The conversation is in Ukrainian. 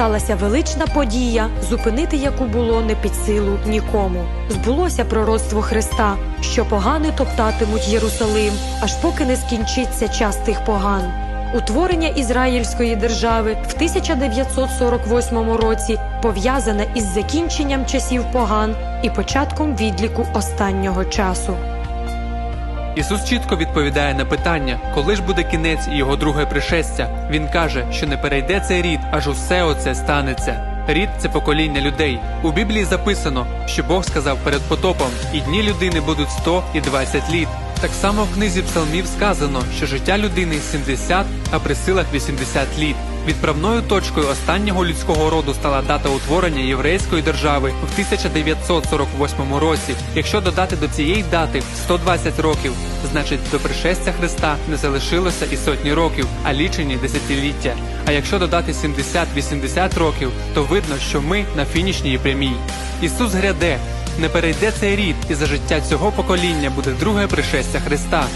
сталася велична подія, зупинити яку було не під силу нікому. Збулося пророцтво Христа, що погани топтатимуть Єрусалим, аж поки не скінчиться час тих поган. Утворення Ізраїльської держави в 1948 році пов'язане із закінченням часів поган і початком відліку останнього часу. Ісус чітко відповідає на питання, коли ж буде кінець і його друге пришестя. Він каже, що не перейде цей рід, аж усе оце станеться. Рід це покоління людей. У Біблії записано, що Бог сказав перед потопом, і дні людини будуть 100 і 20 літ. Так само в книзі псалмів сказано, що життя людини 70, а при силах 80 літ. Відправною точкою останнього людського роду стала дата утворення єврейської держави в 1948 році. Якщо додати до цієї дати 120 років, значить до пришестя Христа не залишилося і сотні років, а лічені десятиліття. А якщо додати 70-80 років, то видно, що ми на фінішній прямій. Ісус гряде, не перейде цей рід, і за життя цього покоління буде друге пришестя Христа.